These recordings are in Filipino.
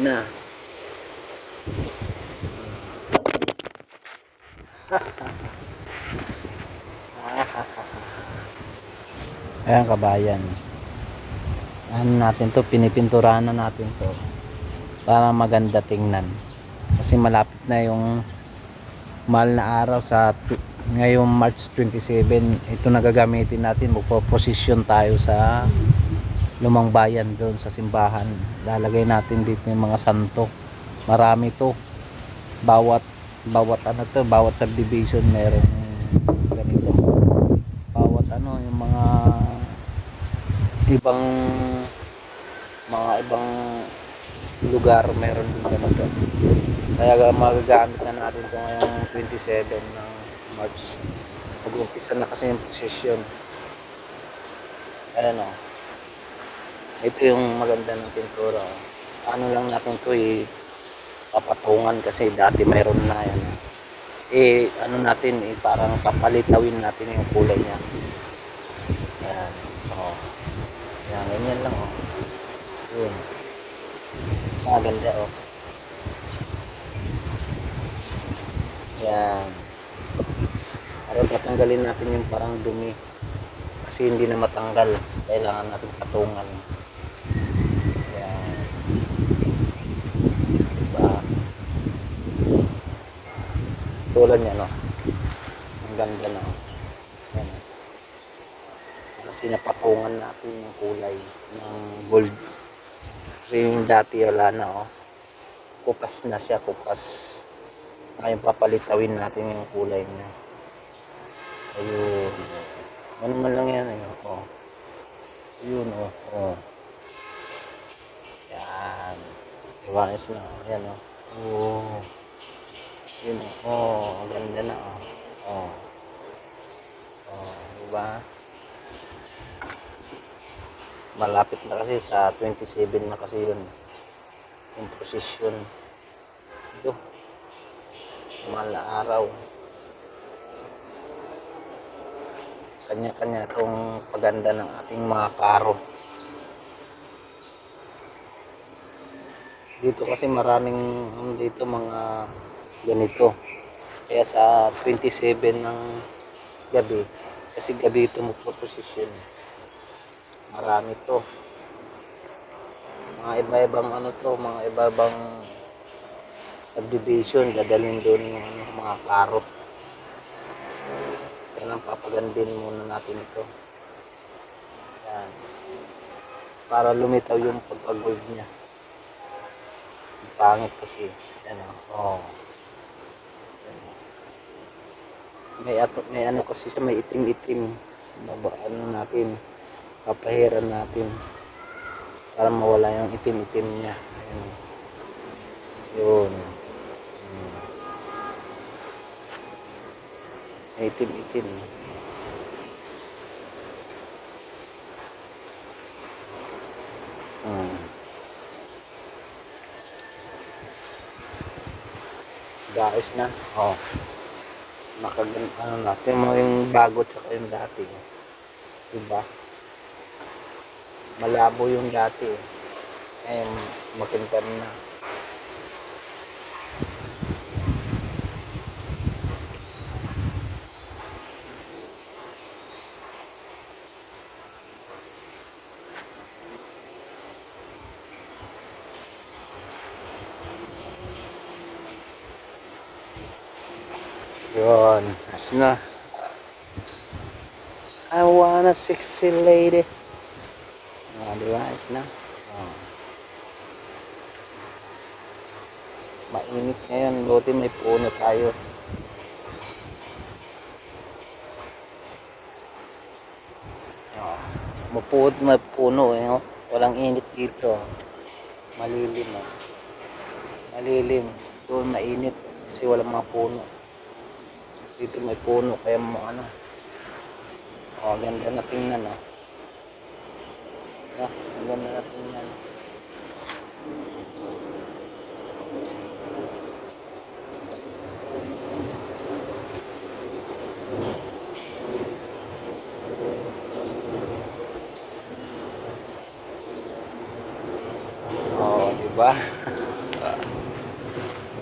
na. Ayan kabayan. Ano natin to, pinipinturahan na natin to. Para maganda tingnan. Kasi malapit na yung mahal na araw sa ngayong March 27. Ito na gagamitin natin. Magpo-position tayo sa lumang bayan doon sa simbahan. Lalagay natin dito yung mga santo. Marami to. Bawat bawat ano to, bawat subdivision meron ganito. Bawat ano yung mga ibang mga ibang lugar meron din ganito. Kaya ga- magagamit na natin ito ngayong 27 ng March. Mag-umpisa na kasi yung posisyon. Ayan o. Ito yung maganda ng pintura. oh. Ano lang natin ito eh, papatungan kasi dati mayroon na yan. Eh, ano natin eh, parang papalitawin natin yung kulay niya. Ayan. Oo. Ayan, ganyan lang oh. Yun. Maganda oh. Yan. Para tatanggalin natin yung parang dumi. Kasi hindi na matanggal. Kailangan natin patungan. Yan. Diba? Tulad niya, no? Ang ganda na. oh. Yan. Kasi napatungan natin yung kulay ng gold. Kasi yung dati wala na, oh. Kupas na siya, kupas. Ngayon papalitawin natin yung kulay niya. Ayun. Ano man lang yan, ayun. Oh. Ayun, oh. oh. Yan. Iwangis na. oh. Yan, oh. Oh. Yun, oh. Oh, ang ganda na, oh. Oh. Oh, diba? Malapit na kasi sa 27 na kasi yun. Yung position. Ito. Mahal araw. Kanya-kanya itong paganda ng ating mga karo. Dito kasi maraming ano dito mga ganito. Kaya sa 27 ng gabi, kasi gabi ito magpo-position. Marami to. Mga iba-ibang ano to, mga iba-ibang subdivision, dadalhin doon yung ano, mga karo. Kaya lang papagandin muna natin ito. Yan. Para lumitaw yung pagpag-gold niya. Ang pangit kasi. Yan o. Oh. May, ato, may ano kasi siya, may itim-itim. Baba, ano natin, papahiran natin. Para mawala yung itim-itim niya. Ayan. Yun. Hmm. May itim-itim. Hmm. Guys na. Oh. Nakagan ano natin mo yung bago tsaka yung dati. Diba? Malabo yung dati. Ngayon, makintan na. Yun, as na. I want a sexy lady. Ah, di ba? As na. Oh. Mainit ngayon. Buti may puno tayo. Oh. Mapuot may puno eh. Oh. Walang init dito. Malilim oh. Malilim. Doon mainit kasi walang mga puno dito may puno kaya mo ano oh ganda na tingnan oh ah, ganda na tingnan oh di Diba?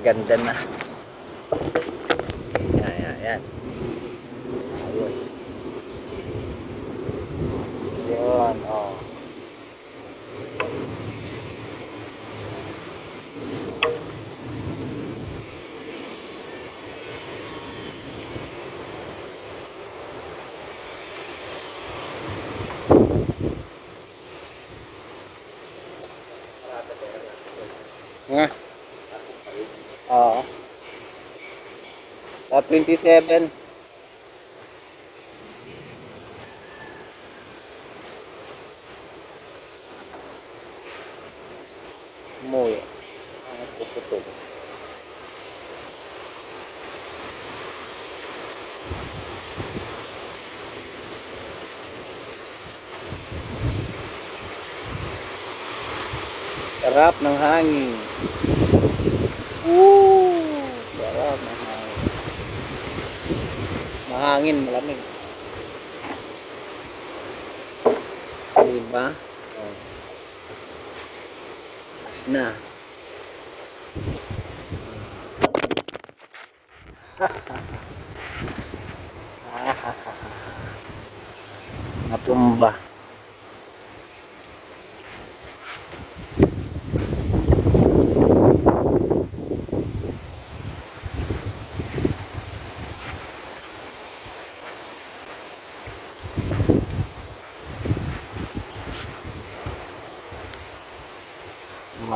Ganda na. Yan, yan, yan. Ayos. Yun, oh. Nga. Oo. Sa 27. Umuwi. Ang puputol. Sarap ng hangin. Woo! Sarap ng hangin. Mahangin, malamig. Diba? Oh. Na.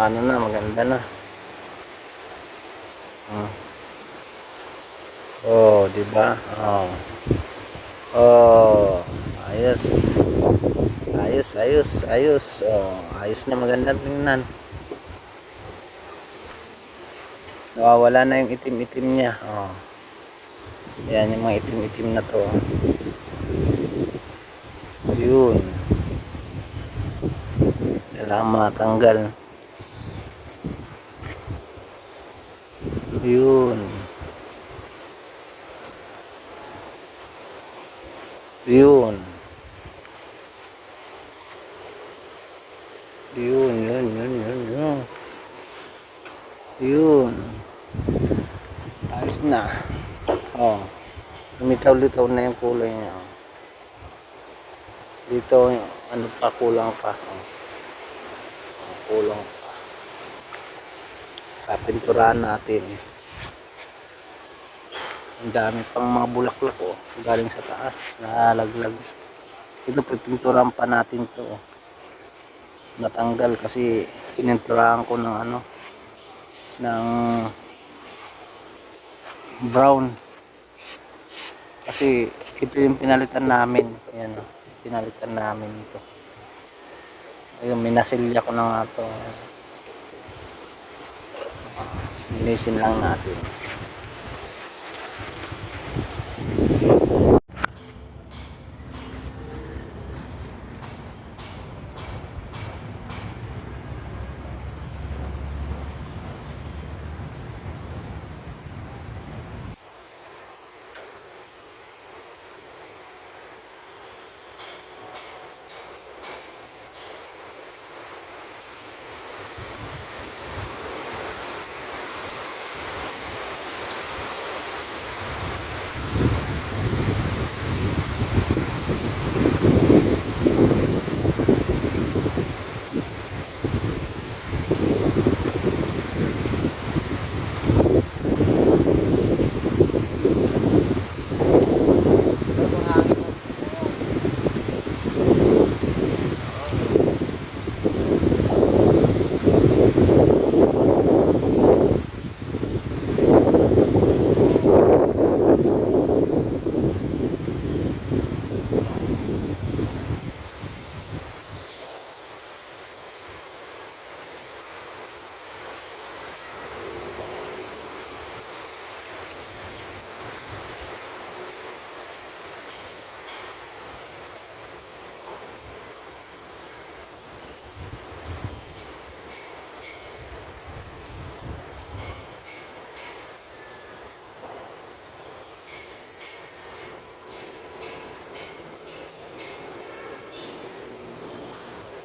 Mano na, maganda na. Ah. Oh, di ba? Oh. Oh, ayos. Ayos, ayos, ayos. Oh, ayos na maganda tingnan. Nawawala na yung itim-itim niya. Oh. Yan yung mga itim-itim na to. Yun. Kailangan matanggal. Yun. Yun. Yun, yun, yun, yun, yun. Yun. Ayos na. Oh. Lumitaw-litaw na yung kulay niya. Oh. Dito, ano pa, kulang pa. Oh. Kulang pa. Papinturahan natin. Ang dami pang mga bulaklak oh. Galing sa taas. Nalalaglag. Ito pipinturahan pa natin to. oh. Natanggal kasi pininturahan ko ng ano ng brown. Kasi ito yung pinalitan namin. Ayan oh. Pinalitan namin ito. Ayun, minasilya ko na nga to. Linisin lang natin.